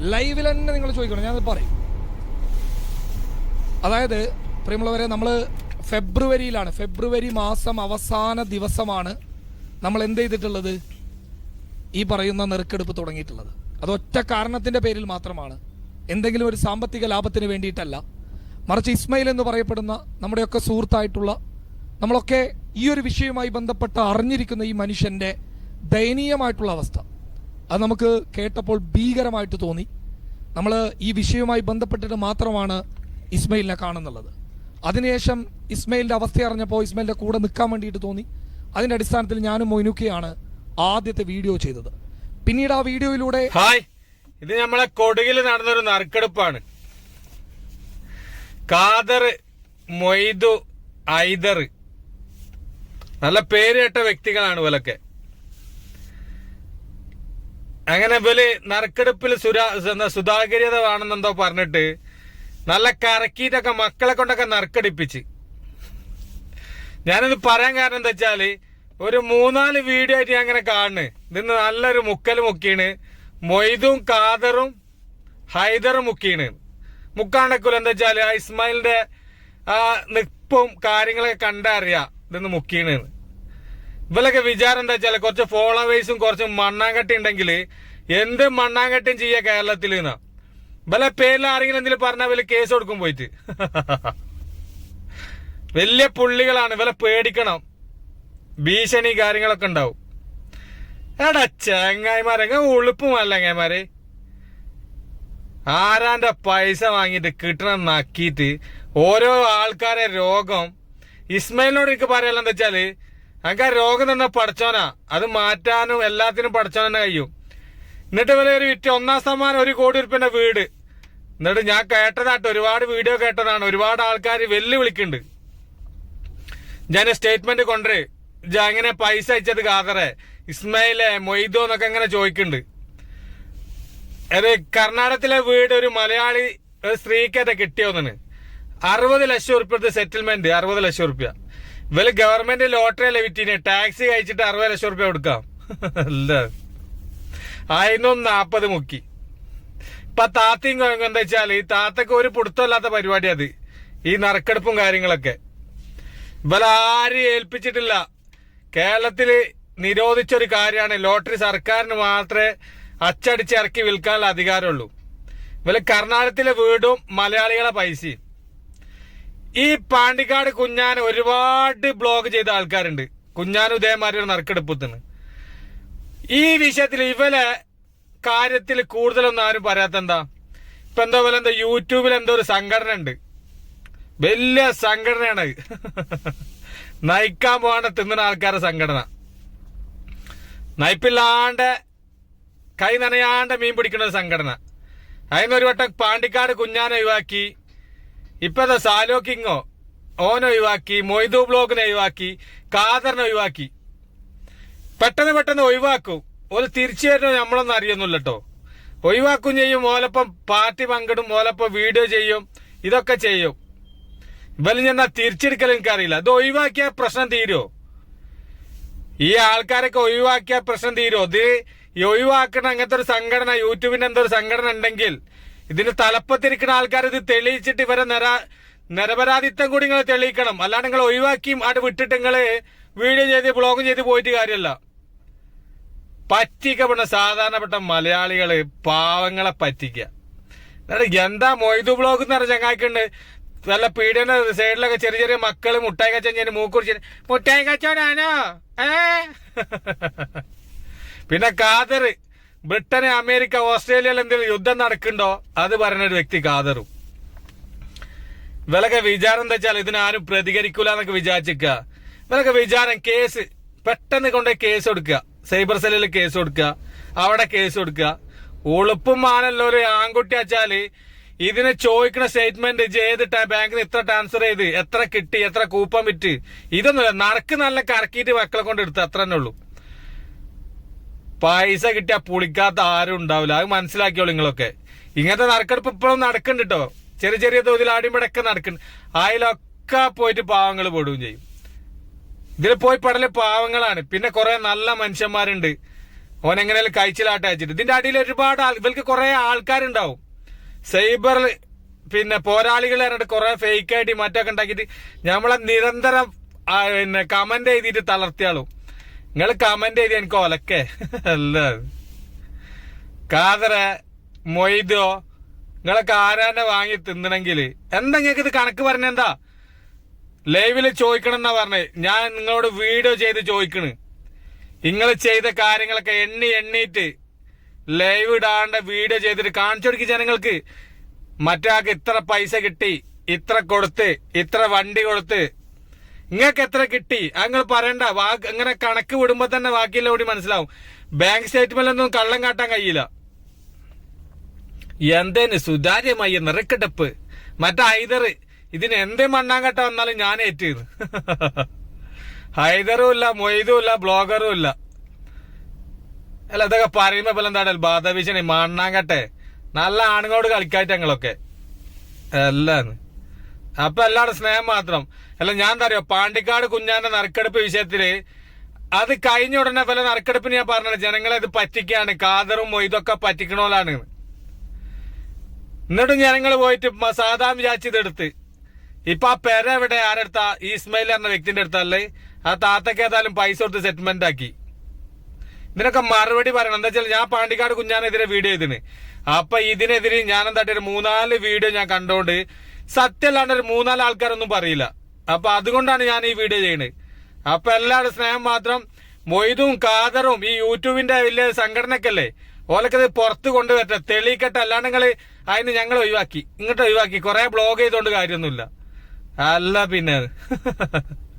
ലൈവിൽ തന്നെ നിങ്ങൾ ചോദിക്കണം ഞാനത് പറയും. അതായത് പ്രിയമുള്ളവരെ നമ്മൾ ഫെബ്രുവരിയിലാണ്. ഫെബ്രുവരി മാസം അവസാന ദിവസമാണ് നമ്മൾ എന്ത് ചെയ്തിട്ടുള്ളത്? ഈ പറയുന്ന നെറുക്കെടുപ്പ് തുടങ്ങിയിട്ടുള്ളത്. അത് ഒറ്റ കാരണത്തിന്റെ പേരിൽ മാത്രമാണ്. എന്തെങ്കിലും ഒരു സാമ്പത്തിക ലാഭത്തിന് വേണ്ടിയിട്ടല്ല. മറിച്ച് ഇസ്മയിൽ എന്ന് പറയപ്പെടുന്ന നമ്മുടെയൊക്കെ സുഹൃത്തായിട്ടുള്ള നമ്മളൊക്കെ ഈ ഒരു വിഷയവുമായി ബന്ധപ്പെട്ട് അറിഞ്ഞിരിക്കുന്ന ഈ മനുഷ്യന്റെ ദയനീയമായിട്ടുള്ള അവസ്ഥ. അത് നമുക്ക് കേട്ടപ്പോൾ ഭീകരമായിട്ട് തോന്നി. നമ്മൾ ഈ വിഷയവുമായി ബന്ധപ്പെട്ടിട്ട് മാത്രമാണ് ഇസ്മയിലിനെ കാണുന്നുള്ളത്. അതിനുശേഷം ഇസ്മയിലിന്റെ അവസ്ഥ അറിഞ്ഞപ്പോൾ ഇസ്മയിലിന്റെ കൂടെ നിൽക്കാൻ വേണ്ടിയിട്ട് തോന്നി. അതിന്റെ അടിസ്ഥാനത്തിൽ ഞാനും മൊയ്നുക്കയാണ് ആദ്യത്തെ വീഡിയോ ചെയ്തത്. പിന്നീട് ആ വീഡിയോയിലൂടെ ഹായ് ഇത് നമ്മളെ കൊടുകിൽ നടന്നൊരു നറുക്കെടുപ്പാണ്. കാദർ മൊയ്തു ഐദർ. നല്ല പേര് കേട്ട വ്യക്തികളാണ് ഇവലൊക്കെ അങ്ങനെ ഇവൽ നറുക്കെടുപ്പിൽ സുരാ എന്താ വേണമെന്നെന്തോ പറഞ്ഞിട്ട് നല്ല കറക്കിയിട്ടൊക്കെ മക്കളെ കൊണ്ടൊക്കെ നറുക്കെടുപ്പിച്ച്. ഞാനിത് പറയാൻ കാരണം എന്താ വെച്ചാൽ ഒരു മൂന്നാൽ വീഡിയോ ആയിട്ട് ഞാൻ അങ്ങനെ കാണുന്നു. ഇതിന്ന് നല്ലൊരു മുക്കൽ മുക്കീണ് മൊയ്തും കാദറും ഹൈദറും മുക്കീണ് മുക്കാണ്ടക്കൂല എന്താ വെച്ചാൽ ആ ഇസ്മായിലിന്റെ ആ നിപ്പും കാര്യങ്ങളൊക്കെ കണ്ടറിയാ ഇതൊന്ന് മുക്കീണ് ഇവലൊക്കെ വിചാരം എന്താ വെച്ചാൽ കുറച്ച് ഫോളോവേഴ്സും കുറച്ച് മണ്ണാങ്കട്ടി ഉണ്ടെങ്കിൽ എന്ത് മണ്ണാങ്കട്ടിയും ചെയ്യാ കേരളത്തിൽ എന്നാ ഇവലെ പേരിൽ ആരെങ്കിലും എന്തെങ്കിലും പറഞ്ഞാൽ ഇവൽ കേസ് കൊടുക്കും പോയിട്ട്. വലിയ പുള്ളികളാണ് ഇവലെ പേടിക്കണം. ഭീഷണി കാര്യങ്ങളൊക്കെ ഉണ്ടാവും. എടാ ചങ്ങായിമാരെ ഉളുപ്പുമല്ല ചങ്ങായിമാരെ. ആരാന്റെ പൈസ വാങ്ങിയിട്ട് കിട്ടണം നക്കിയിട്ട് ഓരോ ആൾക്കാരെ രോഗം. ഇസ്മയിലിനോട് എനിക്ക് പറയാലോ എന്താ വെച്ചാൽ ഞങ്ങൾക്ക് ആ രോഗം തന്നെ പഠിച്ചോനാ അത് മാറ്റാനും എല്ലാത്തിനും പഠിച്ചോൻ തന്നെ കഴിയും. എന്നിട്ട് ഇവരെ ഒരു വിറ്റ് ഒന്നാം സമ്മാനം ഒരു കോടി ഉറുപ്പിന്റെ വീട്. എന്നിട്ട് ഞാൻ കേട്ടതാട്ടോ ഒരുപാട് വീഡിയോ കേട്ടതാണ്. ഒരുപാട് ആൾക്കാർ വെല്ലുവിളിക്കുന്നുണ്ട്. ഞാൻ സ്റ്റേറ്റ്മെന്റ് കൊണ്ടുവരേ ഞാൻ അങ്ങനെ പൈസ അയച്ചത് കാതറെ ഇസ്മയിലെ മൊയ്തോ എന്നൊക്കെ അങ്ങനെ ചോദിക്കുന്നുണ്ട്. അത് കർണാടകത്തിലെ വീട് ഒരു മലയാളി സ്ത്രീക്കത്തെ കിട്ടിയോന്നാണ് അറുപത് ലക്ഷം ഉറുപ്പ്യത്തെ സെറ്റിൽമെന്റ് അറുപത് ലക്ഷം ഉറുപ്പ്യ. ഇവൽ ഗവൺമെന്റ് ലോട്ടറി അല്ലേ ടാക്സ് ടാക്സി കഴിച്ചിട്ട് അറുപത് ലക്ഷം റുപ്യ കൊടുക്കാം. അല്ല. ആയിരത്തി നാപ്പത് മുക്കി. ഇപ്പൊ താത്തയും കുഴങ്ങും എന്താ വെച്ചാൽ ഈ താത്തക്ക് ഒരു പിടുത്തമില്ലാത്ത പരിപാടി അത്. ഈ നറുക്കെടുപ്പും കാര്യങ്ങളൊക്കെ. ഇവലാരും ഏൽപ്പിച്ചിട്ടില്ല. കേരളത്തിൽ നിരോധിച്ചൊരു കാര്യമാണ് ലോട്ടറി സർക്കാരിന് മാത്രമേ അച്ചടിച്ച് ഇറക്കി വിൽക്കാനുള്ള അധികാരമുള്ളൂ. ഇവൽ കർണാടകത്തിലെ വീടും മലയാളികളെ പൈസയും. ഈ പാണ്ടിക്കാട് കുഞ്ഞാൻ ഒരുപാട് ബ്ലോഗ് ചെയ്ത ആൾക്കാരുണ്ട്. കുഞ്ഞാനും ഇതേമാതിരി നറുക്കെടുപ്പത്തിന് ഈ വിഷയത്തിൽ ഇവലെ കാര്യത്തിൽ കൂടുതലൊന്നും ആരും പറയാത്ത എന്താ ഇപ്പൊ എന്തോ പോലെ എന്താ യൂട്യൂബിൽ എന്തോ ഒരു സംഘടന ഉണ്ട് വലിയ സംഘടനയാണ്. നയിക്കാൻ പോകാണ്ട് തിന്നുന്ന ആൾക്കാരുടെ സംഘടന. നയിപ്പില്ലാണ്ട് കൈ നനയാണ്ട് മീൻ പിടിക്കുന്ന ഒരു സംഘടന. അതിന് ഒരു വട്ടം പാണ്ടിക്കാട് കുഞ്ഞാനെ ഒഴിവാക്കി. ഇപ്പൊ എന്താ സാലോ കിങ്ങോ. ഓനെ ഒഴിവാക്കി മൊയ്തു ബ്ലോഗിനെ ഒഴിവാക്കി കാദറിനെ ഒഴിവാക്കി. പെട്ടെന്ന് പെട്ടെന്ന് ഒഴിവാക്കും. ഒരു തിരിച്ചു വരുന്നത് നമ്മളൊന്നും അറിയുന്നില്ല കേട്ടോ ഒഴിവാക്കും ചെയ്യും ഓലപ്പം പാർട്ടി പങ്കിടും ഓലപ്പം വീഡിയോ ചെയ്യും ഇതൊക്കെ ചെയ്യും. ഇവലും ഞാൻ തിരിച്ചെടുക്കൽ എനിക്കറിയില്ല. അത് ഒഴിവാക്കിയ പ്രശ്നം തീരുമോ ഈ ആൾക്കാരൊക്കെ ഒഴിവാക്കിയ പ്രശ്നം തീരുമോ ഇത് ഈ ഒഴിവാക്കുന്ന അങ്ങനത്തെ ഒരു സംഘടന യൂട്യൂബിന്റെ എന്തൊരു സംഘടന ഉണ്ടെങ്കിൽ ഇതിന് തലപ്പത്തിരിക്കുന്ന ആൾക്കാർ ഇത് തെളിയിച്ചിട്ട് ഇവരെ നിര നിരപരാധിത്വം കൂടി നിങ്ങൾ തെളിയിക്കണം. അല്ലാണ്ട് നിങ്ങൾ ഒഴിവാക്കി അവിടെ വിട്ടിട്ട് നിങ്ങൾ വീഡിയോ ചെയ്ത് ബ്ലോഗും ചെയ്ത് പോയിട്ട് കാര്യമല്ല പറ്റിക്കപ്പെടുന്ന സാധാരണപ്പെട്ട മലയാളികൾ പാവങ്ങളെ പറ്റിക്കുക എന്നിട്ട് എന്താ മൊയ്തു ബ്ലോഗ് എന്ന് പറഞ്ഞ ചങ്ങാക്കുണ്ട് നല്ല പീഡന സൈഡിലൊക്കെ ചെറിയ ചെറിയ മക്കൾ മുട്ടായി മൂക്ക് മൂക്കുറിച്ച് മുട്ടായി കച്ചോടാനോ ഏ? പിന്നെ കാതർ ബ്രിട്ടന് അമേരിക്ക ഓസ്ട്രേലിയയിൽ എന്തെങ്കിലും യുദ്ധം നടക്കുന്നുണ്ടോ? അത് ഒരു വ്യക്തി കാതറും ഇവലൊക്കെ വിചാരം എന്താ വെച്ചാൽ ഇതിനാരും പ്രതികരിക്കൂല എന്നൊക്കെ വിചാരിച്ചിക്ക ഇവലൊക്കെ വിചാരം കേസ് പെട്ടെന്ന് കൊണ്ട് കേസ് കൊടുക്കുക. സൈബർ സെല്ലിൽ കേസ് കൊടുക്കുക. അവിടെ കേസ് കൊടുക്കുക. ഉളുപ്പും മാനല്ല ഒരു ആൺകുട്ടി വെച്ചാൽ ഇതിന് ചോദിക്കുന്ന സ്റ്റേറ്റ്മെന്റ് ചെയ്തിട്ട് ബാങ്കിൽ ഇത്ര ട്രാൻസ്ഫർ ചെയ്ത് എത്ര കിട്ടി എത്ര കൂപ്പം വിറ്റ്? ഇതൊന്നുമില്ല. നറുക്ക് നല്ല കറക്കിയിട്ട് മക്കളെ കൊണ്ട് എടുത്ത് അത്ര തന്നെ ഉള്ളൂ. പൈസ കിട്ടിയ പുളിക്കാത്ത ആരും ഉണ്ടാവില്ല. അത് മനസ്സിലാക്കിയോളൂ നിങ്ങളൊക്കെ. ഇങ്ങനത്തെ നറുക്കെടുപ്പ് ഇപ്പോഴും നടക്കുന്നുണ്ട് കേട്ടോ ചെറിയ ചെറിയ തോതിൽ ആടിമ്പടൊക്കെ നടക്കുന്നുണ്ട്. അതിലൊക്കെ പോയിട്ട് പാവങ്ങൾ പെടുകയും ചെയ്യും. ഇതിൽ പോയി പെടൽ പാവങ്ങളാണ്. പിന്നെ കുറെ നല്ല മനുഷ്യന്മാരുണ്ട്. ഓൻ എങ്ങനെയാലും കഴിച്ചിലാട്ടെ വെച്ചിട്ട്. ഇതിന്റെ അടിയിൽ ഒരുപാട് ഇവർക്ക് കുറെ ആൾക്കാരുണ്ടാവും. സൈബർ പിന്നെ പോരാളികൾ പറഞ്ഞിട്ട് കുറെ ഫേക്ക് ആയിട്ട് മറ്റൊക്കെ ഉണ്ടാക്കിയിട്ട് നമ്മളെ നിരന്തരം പിന്നെ കമന്റ് എഴുതിയിട്ട് തളർത്തിയാളും. നിങ്ങൾ കമന്റ് ചെയ്ത് എനിക്ക് ഒലക്കെ. അല്ല? കാതറ മൊയ്തോ നിങ്ങളൊക്കെ ആരാനെ വാങ്ങി തിന്നണമെങ്കിൽ എന്താ നിങ്ങൾക്ക് ഇത് കണക്ക് പറഞ്ഞെന്താ ലൈവിൽ ചോദിക്കണം എന്നാ പറഞ്ഞേ. ഞാൻ നിങ്ങളോട് വീഡിയോ ചെയ്ത് ചോദിക്കണ്. നിങ്ങൾ ചെയ്ത കാര്യങ്ങളൊക്കെ എണ്ണി എണ്ണിയിട്ട് ലൈവ് ഇടാണ്ട് വീഡിയോ ചെയ്തിട്ട് കാണിച്ചു കൊടുക്കി ജനങ്ങൾക്ക്. മറ്റാൾക്ക് ഇത്ര പൈസ കിട്ടി ഇത്ര കൊടുത്ത് ഇത്ര വണ്ടി കൊടുത്ത് നിങ്ങൾക്ക് എത്ര കിട്ടി? നിങ്ങൾ പറയണ്ട. അങ്ങനെ കണക്ക് വിടുമ്പോ തന്നെ ബാക്കിയെല്ലാം കൂടി മനസ്സിലാവും. ബാങ്ക് സ്റ്റേറ്റ്മെന്റിലൊന്നും കള്ളം കാട്ടാൻ കഴിയില്ല. എന്തേന് സുതാര്യമായി നിറക്കെടുപ്പ് മറ്റേ ഹൈദർ ഇതിന് എന്തേ മണ്ണാങ്കട്ട വന്നാലും ഞാൻ ഏറ്റിരുന്നു ഹൈദറും ഇല്ല മൊയ്തും ഇല്ല ബ്ലോഗറും ഇല്ല. അല്ല ഇതൊക്കെ പറയുമ്പോ പോലെ എന്താണ്? ബാധഭീഷണി മണ്ണാങ്കട്ടെ നല്ല ആണുങ്ങളോട് കളിക്കായിട്ട് ഞങ്ങളൊക്കെ എല്ലാന്ന് അപ്പൊ എല്ലാവരും സ്നേഹം മാത്രം. അല്ല ഞാൻ എന്താ പാണ്ടിക്കാട് കുഞ്ഞാന്റെ നറുക്കെടുപ്പ് വിഷയത്തിൽ അത് കഴിഞ്ഞ ഉടനെ പല നറുക്കെടുപ്പിന് ഞാൻ പറഞ്ഞത് ജനങ്ങളെ ഇത് പറ്റിക്കാണ്. കാതറും മൊയ്തൊക്കെ പറ്റിക്കണോലാണ്. എന്നിട്ടും ജനങ്ങൾ പോയിട്ട് സാധാ വിചാരിച്ചത് എടുത്ത്. ഇപ്പൊ ആ പെര എവിടെ? ആരെടുത്ത? ഇസ്മയിൽ എന്ന വ്യക്തിന്റെ അടുത്തല്ലേ? ആ താത്തക്ക് ഏതായാലും പൈസ കൊടുത്ത് സെറ്റിൽമെന്റ് ആക്കി. ഇതിനൊക്കെ മറുപടി പറയണം. എന്താ വെച്ചാൽ ഞാൻ പാണ്ടിക്കാട് കുഞ്ഞാനെതിരെ വീഡിയോ ചെയ്തിന്. അപ്പൊ ഇതിനെതിരെ ഞാൻ എന്തായിട്ട് ഒരു മൂന്നാൽ വീഡിയോ ഞാൻ കണ്ടോണ്ട് സത്യമല്ലാണ്ട് ഒരു മൂന്നാൽ ആൾക്കാരൊന്നും പറയില്ല. അപ്പൊ അതുകൊണ്ടാണ് ഞാൻ ഈ വീഡിയോ ചെയ്യുന്നത് അപ്പൊ എല്ലാവരുടെ സ്നേഹം മാത്രം മൊയ്തും കാതറും ഈ യൂട്യൂബിന്റെ വലിയ സംഘടനക്കല്ലേ? ഓലക്കത് പുറത്ത് കൊണ്ടുവരട്ടെ. തെളിയിക്കട്ടെ. അല്ലാണ്ട് നിങ്ങൾ അതിന് ഞങ്ങൾ ഒഴിവാക്കി. ഇങ്ങോട്ട് ഒഴിവാക്കി. കുറെ ബ്ലോഗ് ചെയ്തോണ്ട് കാര്യമൊന്നുമില്ല. അല്ല പിന്നെ.